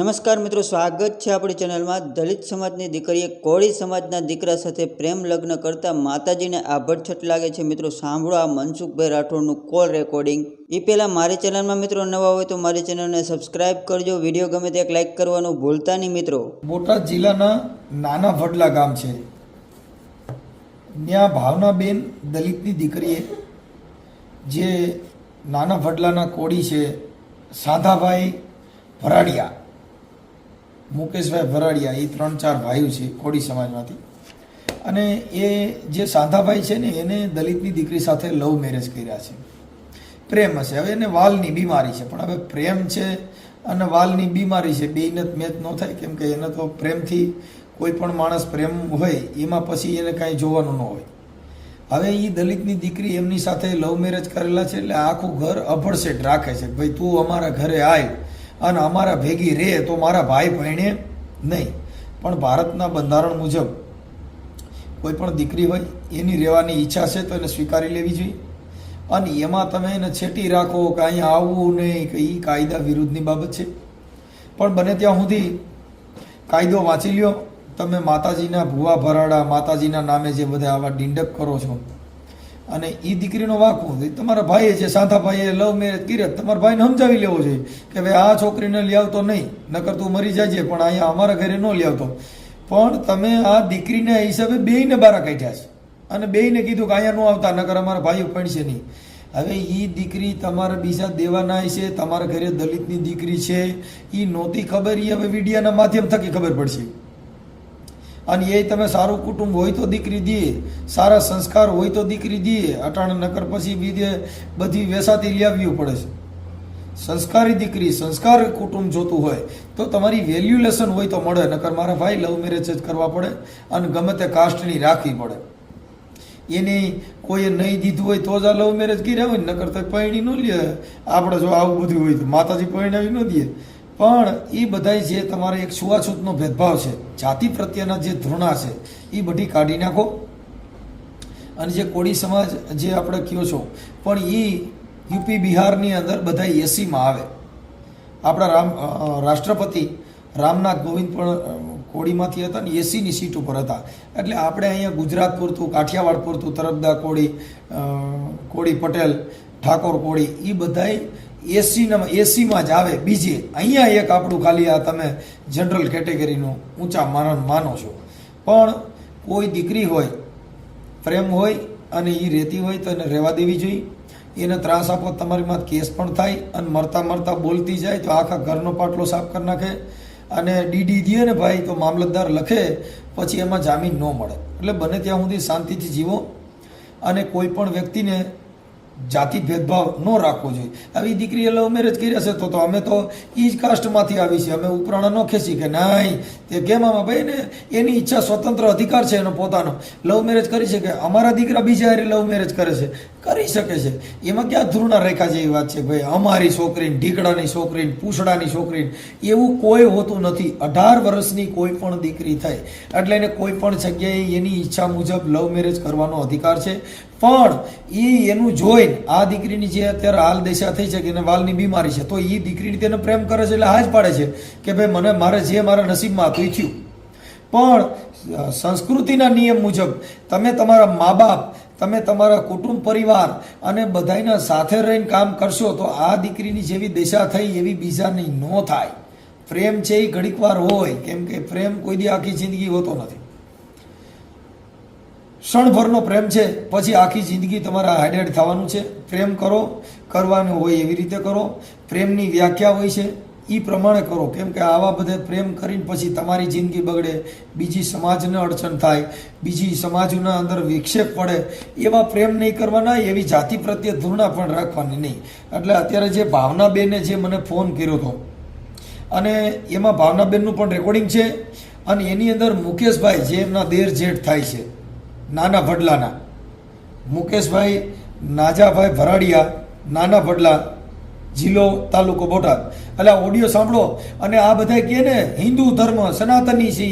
નમસ્કાર મિત્રો, સ્વાગત છે આપણી ચેનલમાં. દલિત સમાજની દીકરીએ કોળી સમાજના દીકરા સાથે પ્રેમ લગ્ન કરતા માતાજીને આભડછટ લાગે છે. મિત્રો, સાંભળો આ મનસુખભાઈ રાઠોડનું કોલ રેકોર્ડિંગ. એ પહેલાં મારી ચેનલમાં મિત્રો નવા હોય તો મારી ચેનલને સબસ્ક્રાઇબ કરજો. વીડિયો ગમે તે લાઇક કરવાનું ભૂલતા નહીં મિત્રો. બોટાદ જિલ્લાના નાના વડલા ગામ છે. ત્યાં ભાવનાબેન દલિતની દીકરીએ જે નાના વડલાના કોડી છે, સાધાભાઈ ભરાડિયા મુકેશભાઈ ભરાડિયા એ ત્રણ ચાર ભાઈઓ છે કોડી સમાજમાંથી. અને એ જે સાંધાભાઈ છે ને, એને દલિતની દીકરી સાથે લવ મેરેજ કર્યા છે. પ્રેમ હશે. હવે એને વાલની બીમારી છે. પણ હવે પ્રેમ છે અને વાલની બીમારી છે. બેયને મેચ ન થાય, કેમ કે એને તો પ્રેમથી કોઈ પણ માણસ પ્રેમ હોય, એમાં પછી એને કાંઈ જોવાનું ન હોય. હવે એ દલિતની દીકરી એમની સાથે લવ મેરેજ કરેલા છે, એટલે આખું ઘર અભડસેટ રાખે છે. ભાઈ તું અમારા ઘરે આવ અને અમારા ભેગી રહે તો મારા ભાઈ ભણે નહીં. પણ ભારતના બંધારણ મુજબ કોઈ પણ દીકરી હોય, એની રહેવાની ઈચ્છા છે તો એને સ્વીકારી લેવી જોઈએ. અને એમાં તમે એને છેટી રાખો કે અહીંયા આવવું નહીં, કે એ કાયદા વિરુદ્ધની બાબત છે. પણ બને ત્યાં સુધી કાયદો વાંચી લ્યો. તમે માતાજીના ભૂવા ભરાડા, માતાજીના નામે જે બધા આવા ડિંડક કરો છો અને એ દીકરીનો વાંકો તમારા ભાઈએ છે, સાંધા ભાઈએ લવ મેરેજ કરી તમારા ભાઈને સમજાવી લેવો જોઈએ કે ભાઈ આ છોકરીને લઈ આવતો નહીં, નકર તું મરી જાય પણ અહીંયા અમારા ઘરે ન લઈ આવતો. પણ તમે આ દીકરીના હિસાબે બેયને બારા કાઢ્યા છે. અને બેયને કીધું કે અહીંયા ન આવતા, નકર અમારા ભાઈઓ પડશે નહીં. હવે એ દીકરી તમારે બીજા દેવાના છે તમારા ઘરે દલિતની દીકરી છે. એ નહોતી ખબર એ હવે મીડિયાના માધ્યમ થકી ખબર પડશે. અને એ તમે સારું કુટુંબ હોય તો દીકરી દઈએ સારા સંસ્કાર હોય તો દીકરી દઈએ અટાણ નકર પછી બીજે બધી વેસાતી લઈ આવવી પડે છે. સંસ્કારી દીકરી, સંસ્કાર કુટુંબ જોતું હોય, તો તમારી વેલ્યુલેશન હોય તો મળે, નકર મારા ભાઈ લવ મેરેજ જ કરવા પડે અને ગમે તે કાસ્ટની રાખવી પડે એની કોઈએ નહીં દીધું હોય તો જ આ લવ મેરેજ કર્યા હોય નકર તો પૈણી ન લે. આપણે જો આવું બધું હોય તો માતાજી પૈણાવી ન દે. પણ એ બધાય જે તમારે એક છૂવાછૂતનો ભેદભાવ છે, જાતિ પ્રત્યેના જે ધૃણા છે, એ બધી કાઢી નાખો. અને જે કોળી સમાજ જે આપણે કયો છો, પણ એ યુપી બિહારની અંદર બધા એસીમાં આવે. આપણા રામ રાષ્ટ્રપતિ રામનાથ કોવિંદ પણ કોળીમાંથી હતા ને એસીની સીટ ઉપર હતા. એટલે આપણે અહીંયા ગુજરાત પૂરતું, કાઠિયાવાડ પૂરતું, તરફદા કોળી કોળી પટેલ, ઠાકોર કોળી, એ બધાય એસીના એસીમાં જ આવે. બીજે, અહીંયા એક આપણું ખાલી આ તમે જનરલ કેટેગરીનું ઊંચા માન, માનો છો. પણ કોઈ દીકરી હોય, પ્રેમ હોય અને એ રહેતી હોય તો એને રહેવા દેવી જોઈએ. એને ત્રાસ આપો તમારીમાં કેસ પણ થાય અને મરતા મરતા બોલતી જાય તો આખા ઘરનો પાટલો સાફ કરી નાખે અને ડીડી દે ને ભાઈ તો મામલતદાર લખે, પછી એમાં જામીન ન મળે. એટલે બને ત્યાં સુધી શાંતિથી જીવો અને કોઈ પણ વ્યક્તિને જાતિ ભેદભાવ ન રાખવો જોઈએ. આવી દીકરીએ લવ મેરેજ કર્યા છે, તો તો અમે તો એ જ કાસ્ટમાંથી આવી છે અમે ઉપરાણ ન ખેંચી કે નહીં. તે કેમ આમાં ભાઈ ને? એની ઈચ્છા સ્વતંત્ર અધિકાર છે એનો પોતાનો. લવ મેરેજ કરી શકે. અમારા દીકરા બીજા હારે લવ મેરેજ કરે છે. કરી શકે છે. એમાં ક્યાં ધ્રુણા રેખા જેવી વાત છે ભાઈ અમારી છોકરીને, ઢીકડાની છોકરીને, પૂછડાની છોકરીને એવું કોઈ હોતું નથી. અઢાર વર્ષની કોઈ પણ દીકરી થાય. એટલે એને કોઈ પણ જગ્યાએ એની ઈચ્છા મુજબ લવ મેરેજ કરવાનો અધિકાર છે. પણ એ એનું જોઈને. આ દીકરીની જે અત્યારે હાલ દશા થઈ છે કે એને વાલની બીમારી છે, તો એ દીકરીની તેને પ્રેમ કરે છે એટલે હાજ પાડે છે કે ભાઈ મને મારે જે મારા નસીબમાં હતું થયું. પણ સંસ્કૃતિના નિયમ મુજબ તમે તમારા મા બાપ તમે તમારા કુટુંબ પરિવાર અને બધાયના સાથે રહીને કામ કરશો તો આ દીકરીની જેવી દિશા થઈ એવી બીજાની ન થાય. પ્રેમ છે એ ઘડીક વાર હોય, કેમ કે પ્રેમ કોઈ દી આખી જિંદગી હોતો નથી. ક્ષણભરનો પ્રેમ છે. પછી આખી જિંદગી તમારા હાઈડેડ થવાનું છે. પ્રેમ કરો, કરવાનું હોય એવી રીતે કરો. પ્રેમની વ્યાખ્યા હોય છે. એ પ્રમાણે કરો. કેમ કે આવા બધે પ્રેમ કરીને પછી તમારી જિંદગી બગડે, બીજી સમાજને અડચણ થાય, બીજી સમાજના અંદર વિક્ષેપ પડે, એવા પ્રેમ નહીં કરવાના, એવી જાતિ પ્રત્યે ધૂરણા પણ રાખવાની નહીં. એટલે અત્યારે જે ભાવનાબેને જે મને ફોન કર્યો હતો, અને એમાં ભાવનાબેનનું પણ રેકોર્ડિંગ છે, અને એની અંદર મુકેશભાઈ, જે એમના દેર જેઠ થાય છે. નાના ભડલાના મુકેશભાઈ, નાજાભાઈ ભરાડિયા નાના ભડલા જિલ્લો, તાલુકો બોટાદ. એટલે આ ઓડિયો સાંભળો અને આ બધા કહે ને, હિન્દુ ધર્મ સનાતની છે.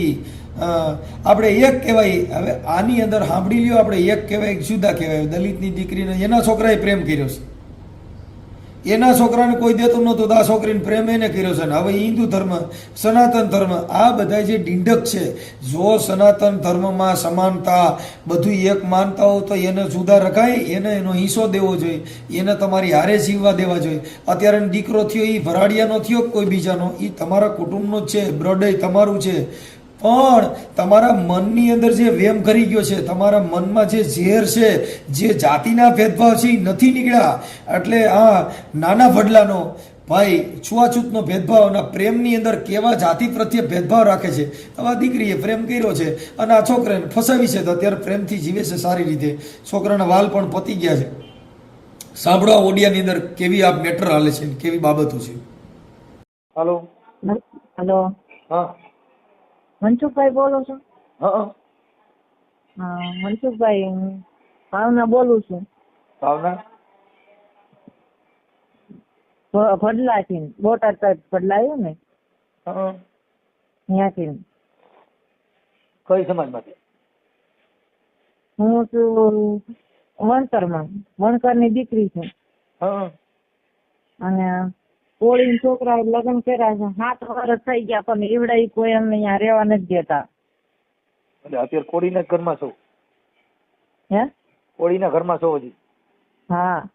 આપણે એક કહેવાય, હવે આની અંદર સાંભળી લ્યો, આપણે એક કહેવાય જુદા કહેવાય. દલિતની દીકરીને એના છોકરાએ પ્રેમ કર્યો છે. એના છોકરાને કોઈ દેતું નહોતું. તો આ છોકરીને પ્રેમ એને કર્યો છે ને હવે હિન્દુ ધર્મ, સનાતન ધર્મ, આ બધા જે ડીંડક છે, જો સનાતન ધર્મમાં સમાનતા બધું એક માનતા હોય તો એને જુદા રખાય, એને એનો હિસ્સો દેવો જોઈએ, એને તમારી હારે જીવવા દેવા જોઈએ. અત્યારે દીકરો થયો એ ભરાડિયાનો થયો કોઈ બીજાનો એ તમારા કુટુંબનો છે, બ્રડ તમારું છે. પણ તમારા મનની અંદર જે વેમ કરી ગયો છે તમારા મનમાં જે ઝેર છે જે જાતિના ભેદભાવ છે એ નથી નીકળ્યા. એટલે આ નાના વડલાનો ભાઈ છૂઆછૂતનો ભેદભાવ અને પ્રેમની અંદર કેવા જાતિ પ્રત્યે ભેદભાવ રાખે છે આ દીકરીએ પ્રેમ કર્યો છે અને આ છોકરાને ફસાવી છે તો અત્યારે પ્રેમથી જીવે છે સારી રીતે. છોકરાના વાલ પણ પતી ગયા છે. સાંભળો આ ઓડિયાની અંદર કેવી આ મેટર હાલે છે કેવી બાબતો છે. હાલો. હલો. હા. મનસુખભાઈ બોલો છો? હા મનસુખભાઈ હું ભાવના બોલું છું. ભાવના? ભડલાથી બોટાદ સાઈડ ભડલાયું ને? ત્યાંથી. કઈ સમાજમાંથી? હું છું વણકરમાં. વણકરની દીકરી છું. અને કોળી છોકરાએ લગ્ન કર્યા છે સાત વર્ષ થઈ ગયા પણ એવડા કોઈ અમને અહીંયા રહેવા નથી દેતા. અત્યારે કોળીના ઘરમાં છો? હે? કોળીના ઘરમાં છો હજી? હા.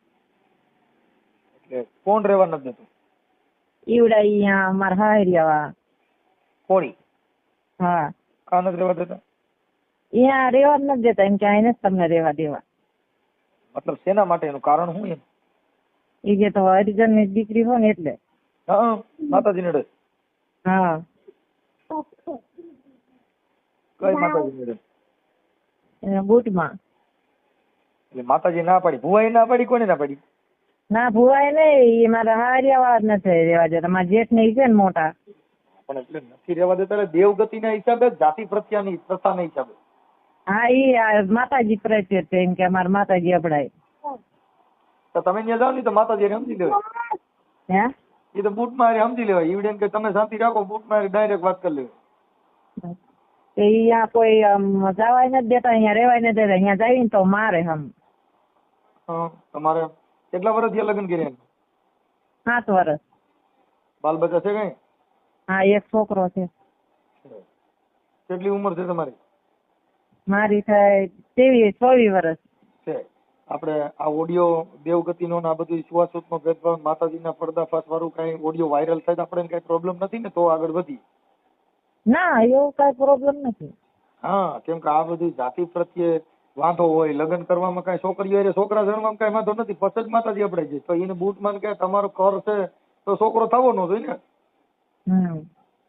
એટલે કોણ રહેવા નથી દેતું? ઈવડા અહીંયા અમારા હારિયાવા કોળી હા. કા નથી રહેવા દેતા? અહીંયા રહેવા નથી દેતા એમ કે અહીં જ તમને રહેવા દેવા. મતલબ શેના માટે એનું કારણ શું એમ ઈ કે તો હરિજનની દીકરી હોય ને એટલે. હા માતાજી નડે. હા. કઈ માતાજી નડે? બુટમાં. એટલે માતાજી ના પાડી. ભુવાઈ ના પાડી કોને ના પાડી? ના ભુવાઈ નહીં એ મારા હારિયાવા જ નથી રેવા દેતા. મારા જેઠ ને ઈ છે ને મોટા. પણ એટલે નથી રહેવા દેતા એટલે દેવગતિના હિસાબે જાતિ પ્રત્યાની પ્રથાના હિસાબે. હા ઈ માતાજી પ્રત્યે છે એમ કે અમારા માતાજી અપડાય તો તમે ત્યાં જાઓ ને તો માતાજી સમજી લેવાય. હે? એ તો બૂટ મારે સમજી લેવાય. ઈવડે એમ કે તમે શાંતિ રાખો બૂટ મારે ડાયરેક્ટ વાત કરી લેવાય. તો ઈ આ કોઈ આમ જવાય નથી દેતા અહીંયા રહેવાય નથી દેતા. અહીંયા જાય ને તો મારે હમ. હા તમારે કેટલા વર્ષ થયા લગ્ન કર્યા સાત વર્ષ. બાલ બચ્ચા છે કઈ? હા એક છોકરો છે. કેટલી ઉંમર છે તમારી? મારી થાય ત્રેવીસ ચોવીસ વર્ષ. છે. આપણે આ ઓડિયો દેવગતિનો ને આ બધું સુવાસુતનો ભેદભાવ માતાજીના પર્દાફાશ વાળું કઈ ઓડિયો વાયરલ થાય તો આપણે કઈ પ્રોબ્લેમ નથી ને? તો આગળ વધી. ના એવો કઈ પ્રોબ્લેમ નથી. હા કેમ કે આ બધી જાતિ પ્રત્યે વાંધો હોય લગ્ન કરવામાં કઈ છોકરીઓ છોકરા જણવામાં કઈ વાંધો નથી પછી જ માતાજી આપણે છે તો એને બૂટ માન કે તમારો કર છે તો છોકરો થવો ન જોઈએ ને?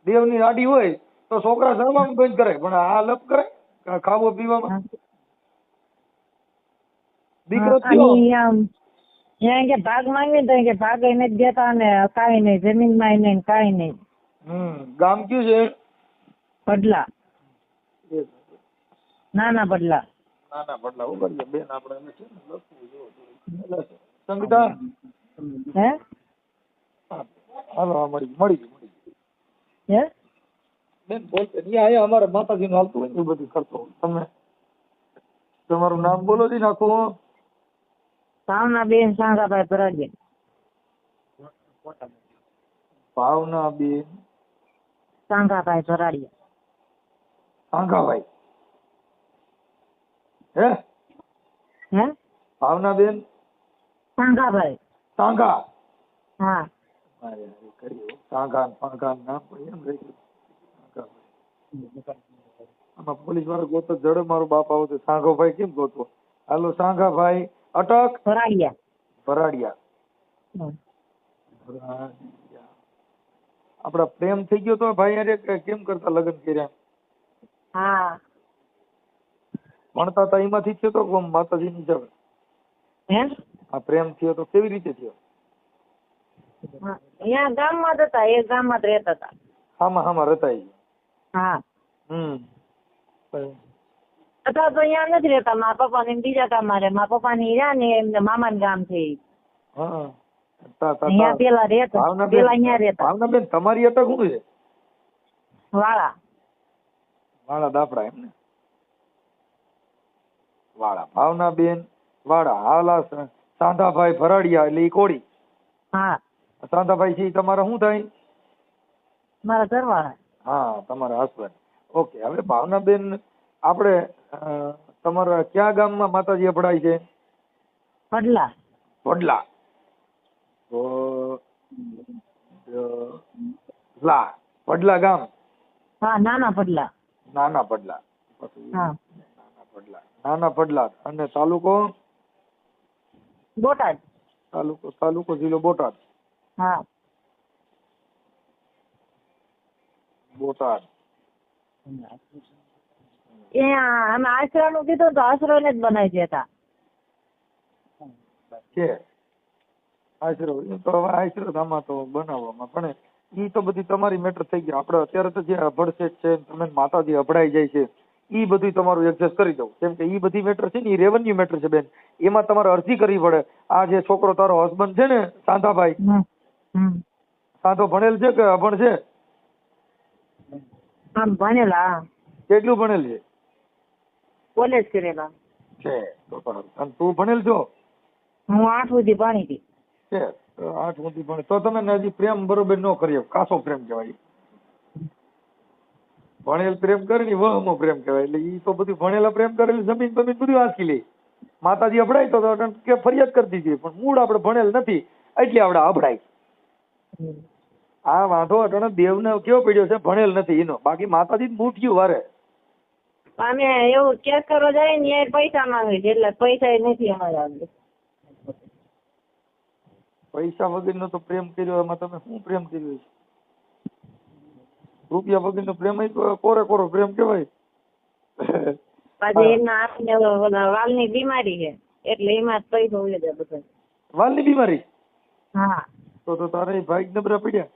દેવની રાડી હોય તો છોકરા જણવામાં બંધ કરે પણ આ લપ કરે ખાવો પીવામાં? દીકરો થયો? કે ભાગ માંગી તો કે ભાગ એને દેતા ને કાંઈ નહીં જમીનમાં નહીં કાંઈ નહીં. ગામ કયું છે? પડલા નાના પડલા નાના પડલા ઉપર છે બેન આપણે છે ને લખવું જો સંગીતા? હે? હાલો મળી મળી મળી હે? બેન બોલ અહીંયા અમારે માતાજી નું હાલતું હોય ને બધું કરતો. તમે તમારું નામ બોલો દી નાખું ભાવના બેન સાંગાભાઈ ભરાજે ભાવના બેન સાંગાભાઈ ભરાડિયા. આંગાભાઈ હે? હે? ભાવના બેન સાંગાભાઈ. સાંગા? હા. કર્યું સાંગા ને નામ પણ એમ રહી સાંગાભાઈ. આમાં પોલીસવાળા ગોતો જડે મારો બાપ આવો તો સાંગાભાઈ કેમ ગોતો હાલો સાંગાભાઈ અટક? ભરાડિયા. ભરાડિયા. આપડે ભરાડિયા. આપડા પ્રેમ થઈ ગયો તો ભાઈ અરે કેમ કરતા લગ્ન કર્યા? હા. ભણતા હતા એમાંથી થયો તો માતાજી ની જગ હે આ પ્રેમ થયો તો કેવી રીતે થયો. અહીંયા ગામમાં જ હતા એ ગામમાં જ રહેતા હતા. હામાં હામાં રહેતા હા. હમ. અથવા તો અહીંયા નથી રહેતા. મારા પપ્પા ને બીજા ગામમાં રહે મારા પપ્પા ની રહ્યા ને એમને મામાનું ગામ છે અહીંયા. પેલા રહેતા. પેલા અહીંયા રહેતા. ભાવનાબેન તમારી અટક શું છે? વાળા. વાળા દાપડા એમને વાળા. ભાવનાબેન વાળા. હાલા સાંધાભાઈ ભરાડિયા એટલે ઈ કોળી. હા. સાંધાભાઈ છે તમારા શું થાય? મારા ઘરવાળા. હા તમારા હસબન્ડ ઓકે હવે ભાવનાબેન આપણે તમારા કયા ગામમાં માતાજી અભડાય છે? પડલા. પડલા. તો લા વડલા ગામ? હા નાના પડલા. નાના પડલા. હા. નાના પડલા. નાના પડલા. અને તાલુકો? બોટાદ. તાલુકો તાલુકો જિલ્લો બોટાદ. હા. બોટાદ. એ આમ આશરા નું કીધું તો આશરો ને જ બનાવી દેતા. છે આશરો તો હવે આશરો આમાં તો બનાવવામાં પણ ઈ તો બધી તમારી મેટર થઈ ગઈ. આપણે અત્યારે તો જે અભડસેટ છે તમે માતાજી અભડાઈ જાય છે ઈ બધું તમારું એડજસ્ટ કરી દઉં. કેમ કે ઈ બધી મેટર છે ને ઈ રેવન્યુ મેટર છે બેન. એમાં તમારે અરજી કરવી પડે. આ જે છોકરો તારો હસબન્ડ છે ને સાંધાભાઈ સાંધો ભણેલ છે કે અભણ છે? ભણેલા. કેટલું ભણેલ છે? કોલેજ કરેલા છે. અને તું ભણેલ છો? હું આઠ સુધી ભણી હતી. છે આઠ સુધી ભણી. તો તમે હજી પ્રેમ બરોબર ન કરીએ. કાસો પ્રેમ કહેવાય. ભણેલ પ્રેમ કરે ને વહમો પ્રેમ કહેવાય. એટલે ઈ તો બધું ભણેલા પ્રેમ કરેલ જમીન જમીન બમીન બધું આખી લે. માતાજી અભડાય તો તો કે ફરિયાદ કરી દીધી. પણ મૂળ આપણે ભણેલ નથી એટલે આપણે અભડાય. આ વાંધો અટણ દેવને કેવો પડ્યો છે? ભણેલ નથી એનો બાકી માતાજી મૂઠિયું વારે. અમે એવું કેસ કરવા જાય ને એ પૈસા માંગે છે એટલે પૈસા એ નથી અમારા આગળ. પૈસા વગરનો તો પ્રેમ કર્યો એમાં તમે શું પ્રેમ કર્યો છે? રૂપિયા વગરનો પ્રેમ કોરે કોરો પ્રેમ કહેવાય. પાછી એમના આપીને વાલની બીમારી છે એટલે એમાં જ પૈસા ઉડે જાય બધા. વાલની બીમારી? હા. તો તો તારે ભાઈ નબળા પડ્યા.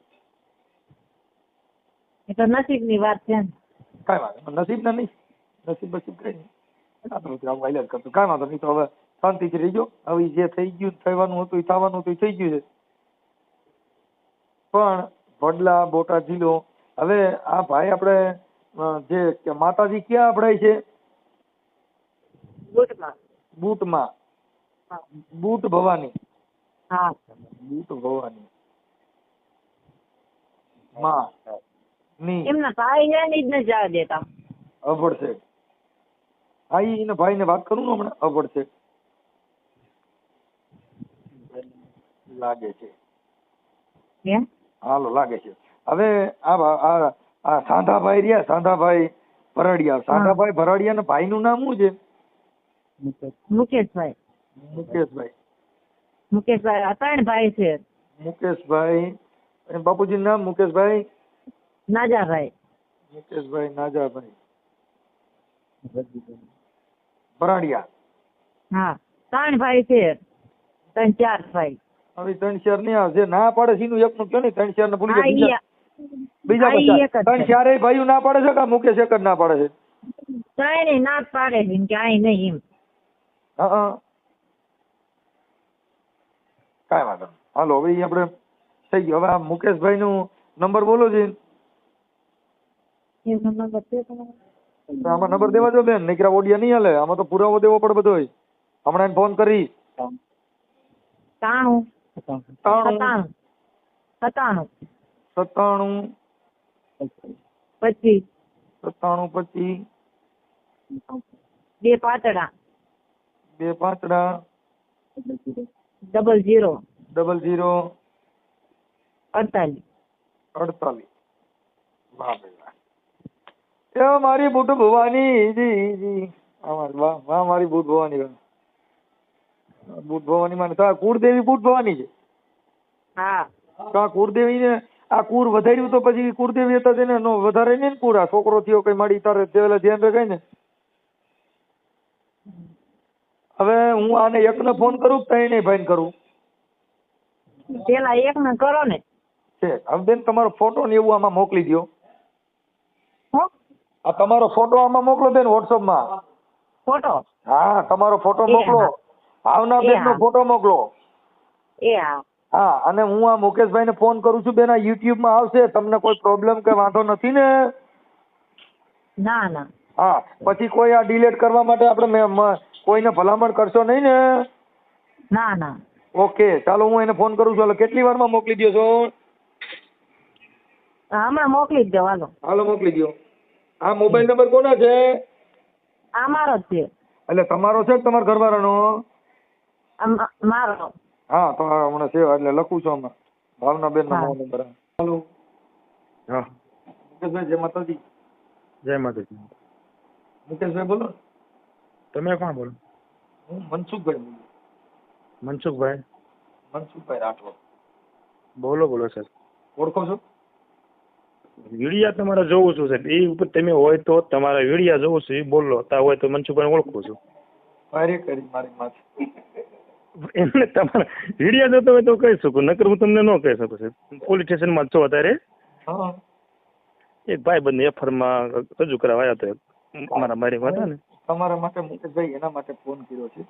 એ તો નસીબની વાત છે ને. કાંઈ. નસીબ ના નહીં. નસીબ બસીબ કઈ નહીં આ આવું હાલ્યા કરતું કાંઈ વાંધો નહીં તો હવે શાંતિથી ગયો હવે જે થઈ ગયું થવાનું હતું એ થવાનું હતું એ થઈ ગયું છે. પણ વડલા બોટાદ જિલ્લો હવે આ ભાઈ આપણે જે માતાજી ક્યાં આપડાય છે? બુટમાં. બૂટમાં. બૂટ ભવાની. હા. બૂટ ભવાની. માં. ની એમના ભાઈ ને જ ન જવા દેતા. અભડ છે. હા ઈ એના ભાઈને વાત કરું ને હમણાં? અભડ છે લાગે છે. હાલો લાગે છે. હવે આ આ સાંધાભાઈ રહ્યા સાંધાભાઈ ભરડિયા. સાંધાભાઈ ભરાડિયા ભાઈ નું નામ શું છે? મુકેશભાઈ. મુકેશભાઈ. મુકેશભાઈ આ ત્રણ ભાઈ છે. મુકેશભાઈ અને બાપુજી નામ મુકેશભાઈ? નાજાભાઈ. મુકેશભાઈ નાજાભાઈ. ભરાડિયા હા ત્રણ ભાઈ છે ત્રણ ચાર ભાઈ. હવે ત્રણ ચાર નહીં જે ના પાડે છે એનું એકનું કયો ને ત્રણ ચાર ને ભૂલી બીજા બધા ત્રણ છે. ચારેય ભાઈઓ ના પાડે છે કે મુકેશ એક જ ના પાડે છે? ત્રણેય ના પાડે છે કે આઈ નહીં એમ. હા કાંઈ વાંધો. હાલો હવે આપડે આપણે થઈ ગયું. હવે આ મુકેશભાઈ નું નંબર બોલો છે નંબર આમાં નંબર દેવા જો બેન નીકળા ઓડિયા નહીં હાલે આમાં તો પુરાવો દેવો પડે બધો હમણાં ફોન કરી. ત્રાણું ત્રાણું સત્તાણું. સત્તાણું. સત્તાણું. પચીસ. સત્તાણું પચીસ. બે પાતળા. બે પાંચડા ડબલ જીરો ડબલ જીરો અડતાલીસ. અડતાલીસ. વાહ. એ મારી બુટ ભવાની જી જી. વાહ વાહ મારી બુટ ભવાની વાહ બુટ ભવાની માને તાર કુળદેવી બુટ ભવાની છે. હા. તો કુળદેવી ને આ કુર વધાર્યું તો પછી કુળદેવી હતા તેને નો વધારે ને કુર આ છોકરો થયો કઈ મળી તારે પેલા ધ્યાન રખાય ને. હવે હું આને એકને ફોન કરું કે ત્રણેય ભાઈને કરું? પેલા એક ને કરો ને. છે. હવે બેન તમારો ફોટો ને એવું આમાં મોકલી દો હો. આ તમારો ફોટો આમાં મોકલો બેન વોટ્સઅપમાં માં. ફોટો હા તમારો ફોટો મોકલો. ભાવના બેન નો ફોટો મોકલો. એ હા. હા અને હું આ મુકેશભાઈ ને ફોન કરું છું બેન આ યુટ્યુબમાં આવશે તમને કોઈ પ્રોબ્લેમ કે વાંધો નથી ને? ના ના. હા પછી કોઈ આ ડિલેટ કરવા માટે આપણે કોઈને ભલામણ કરશો નહીં ને? ના ના. ઓકે ચાલો હું એને ફોન કરું છું. હાલો કેટલી વારમાં મોકલી દો છો? હમણાં મોકલી દો હાલો. હાલો મોકલી દો આ મોબાઈલ નંબર કોના છે? આ મારો જ છે. એટલે તમારો છે કે તમારા ઘરવાળાનો? મારો. હા તો હમણાં છે એટલે લખું છું હમણાં. ભાવનાબેન નો હા. Number hello. હા. મુકેશભાઈ જય માતાજી. જય માતાજી. મુકેશભાઈ બોલો. તમે કોણ બોલો? હું મનસુખભાઈ બોલું. મનસુખભાઈ? મનસુખભાઈ રાઠોડ બોલો બોલો સર. ઓળખો છો? વિડિયા તમારે જોવું છું? સાહેબ એ ઉપર તમે હોય તો તમારા વિડિયા જોવું છું એ બોલો. તા હોય તો મનસુખભાઈ ઓળખું છું. ભારે કરી મારી માથે. એમને તમારા વિડિયા જોતો હોય તો કહી શકું નકર હું તમને ન કહી શકું સાહેબ. પોલીસ સ્ટેશનમાં છો અત્યારે? એક ભાઈ બંધ એફઆરમાં રજૂ કરાવવા આવ્યા હતા. અમારા મારી હતા ને. તમારા માટે મુકેશભાઈ એના માટે ફોન કર્યો છે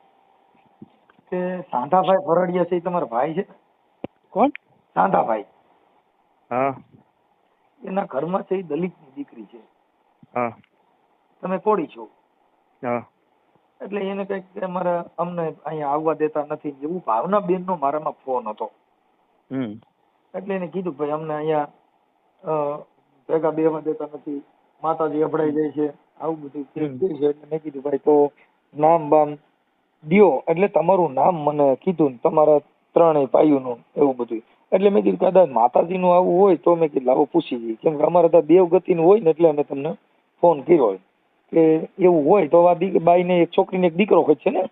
કે સાંધાભાઈ ફરડિયા છે એ તમારા ભાઈ છે? કોણ? સાંધાભાઈ. હા. એના ઘરમાં છે એ દલિતની દીકરી છે. તમે કોળી છો. એટલે એને કંઈક કે અમને અહીંયા આવવા દેતા નથી. એવું ભાવના બેન નો મારામાં ફોન હતો. એટલે એને કીધું ભાઈ અમને અહીંયા ભેગા બેવા દેતા નથી. માતાજી અભડાઈ જાય છે. આવું બધું છે. એટલે મેં કીધું ભાઈ તો નામ બામ દ્યો. એટલે તમારું નામ મને કીધું ને તમારા ત્રણેય ભાઈઓનું એવું બધું એટલે મેં કીધું કદાચ માતાજીનું આવું હોય તો મેં કીધું લાવો પૂછી જઈએ. કેમ કે અમારે ત્યાં દેવગતિનું હોય ને એટલે અમે તમને ફોન કર્યો કે એવું હોય તો આ દી બાઈને એક છોકરીને એક દીકરો હોય છે ને?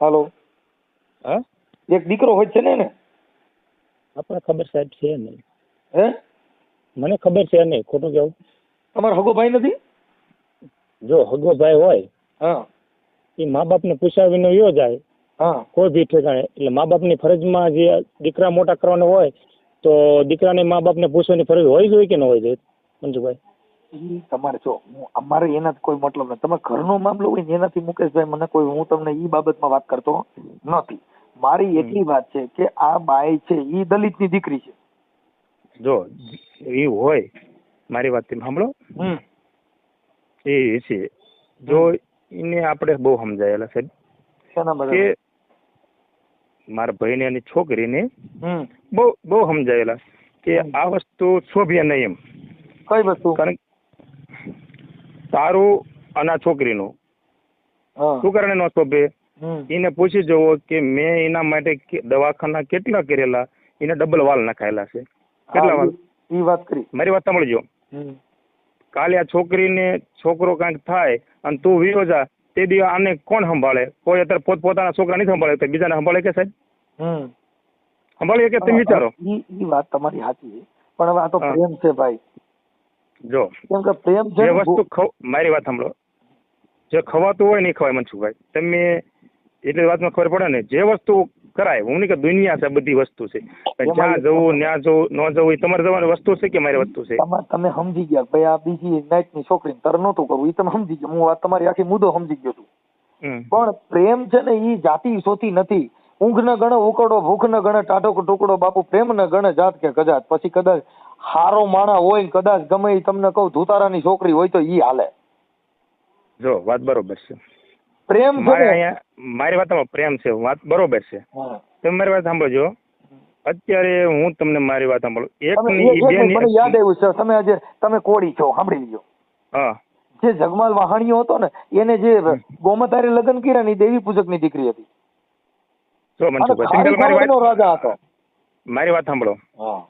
હાલો? હા? એક દીકરો હોય છે ને એને? આપણે ખબર સાહેબ છે નહીં. હે? મને ખબર છે નહીં ખોટું કેવું? તમારો હગો ભાઈ નથી? જો હગો ભાઈ હોય હા. એ મા બાપને પૂછાવીને વિના વયો જાય. હા કોઈ બી ઠેકાણે. એટલે મા બાપની ફરજમાં જે દીકરા મોટા કરવાનો હોય તો દીકરાને મા બાપને પૂછવાની ફરજ હોય જોઈએ કે ન હોય જોઈએ મંજુભાઈ. તમારે જો અમારે એનાથી કોઈ મતલબ નથી. તમે ઘરનો મામલો હોય ને એનાથી મુકેશભાઈ મને કોઈ હું તમને એ બાબતમાં વાત કરતો નથી. મારી એટલી વાત છે કે આ બાઈ છે ઈ દલિતની દીકરી છે. જો એ હોય મારી વાત તમે સાંભળો. હમ. એ છે. જો એને આપણે બહુ સમજાયેલા સાહેબ શેના કે મારા ભાઈને અને છોકરીને બહુ બહુ સમજાયેલા કે આ વસ્તુ શોભ્ય નહીં એમ. કઈ વસ્તુ? કારણ તારું અને આ છોકરીનું. શું કારણે ન શોભે? એને પૂછી જુઓ કે મેં એના માટે દવાખાના કેટલા કરેલા? એને ડબલ વાલ નખાયેલા છે. કેટલા વાલ? ઈ વાત કરી. મારી વાત સાંભળજો. કાલે આ છોકરીને છોકરો કાંઈક થાય અને તું વિયો જા તે દી આને કોણ સંભાળે? કોઈ અત્યારે પોત પોતાના છોકરા નહીં સંભાળે તો બીજાને સંભાળે કે સાહેબ? હમ. કે તમે વિચારો. ઈ વાત તમારી સાચી પણ હવે આ તો પ્રેમ છે ભાઈ. જો. કેમ કે પ્રેમ છે જે વસ્તુ મારી વાત સાંભળો. જે ખવાતું હોય નહીં એ ખવાય મનસુખભાઈ. તમે એટલી વાતમાં ખબર પડે ને જે વસ્તુ કરાય. હું નહીં કે દુનિયા છે બધી વસ્તુ છે. જ્યાં જવું ત્યાં જવું ન જવું એ તમારે જવાની વસ્તુ છે કે મારી વસ્તુ છે? તમે સમજી ગયા ભાઈ આ બીજી નાઈટની છોકરીને તર નહોતું કરવું. એ તમે સમજી ગયા. હું આ તમારી આખી મુદ્દો સમજી ગયો છું. પણ પ્રેમ છે ને ઈ જાતિ સોતી નથી. ઊંઘ ન ગણે ઉકડો ભૂખ ન ગણે ટાઢો ટુકડો બાપુ. પ્રેમ ન ગણે જાત કે કજાત. પછી કદાચ હારો માણા હોય ને કદાચ ગમે તમને કહું ધુતારાની છોકરી હોય તો ઈ હાલે. જો વાત બરોબર છે. પ્રેમ મારે અહીંયા મારી વાતમાં પ્રેમ છે વાત બરોબર છે. તમે મારી વાત સાંભળજો. અત્યારે હું તમને મારી વાત સાંભળું. એક મને યાદ આવ્યું છે. તમે આજે તમે કોળી છો સાંભળી લીજો હા. જે જગમાલ વાહણીયો હતો ને એને જે ગોમતારે લગ્ન કર્યા ને દેવી પૂજકની દીકરી હતી. રાજા હતો. મારી વાત સાંભળો. હા.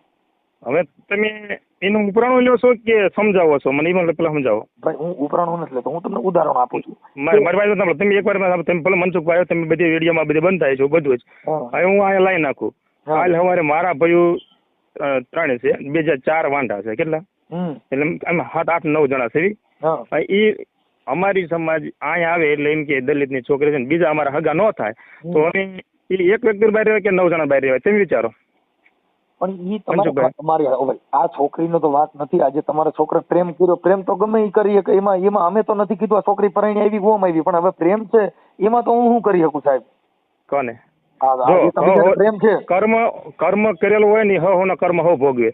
હવે તમે એનું ઉપરાણું લ્યો છો કે સમજાવો છો? મને એમાં પેલા સમજાવો. ભાઈ હું ઉપરાણું નથી લેતો હું તમને ઉદાહરણ આપું છું. મારી મારી વાત તમે એકવાર વાર તમે ભલે મનસુખ ભાઈ તમે બધી વિડીયોમાં બધે બંધ થાય છો બધું જ. હવે હું અહીંયા લાઈ નાખું. હા. કાલ સવારે મારા ભાઈઓ ત્રણ છે બે હજાર ચાર વાંઢા છે કેટલા? એટલે અમે સાત આઠ નવ જણા છે એ અમારી સમાજ અહીંયા આવે એટલે એમ કે દલિતની છોકરી છે બીજા અમારા હગા ન થાય. તો અમે એક વ્યક્તિ બહાર રહેવાય કે નવ જણા બહાર રહેવાય તમે વિચારો. પણ એ તમારે તમારી આ છોકરીનો તો વાત નથી આજે તમારા છોકરા પ્રેમ કર્યો પ્રેમ તો ગમે એ કરી શકે એમાં એમાં અમે તો નથી કીધું આ છોકરી પરણી આવી ગોમ આવી પણ હવે પ્રેમ છે એમાં તો હું શું કરી શકું સાહેબ? કોને? પ્રેમ છે. કર્મ કર્મ કરેલું હોય ને હ કર્મ હો ભોગવે.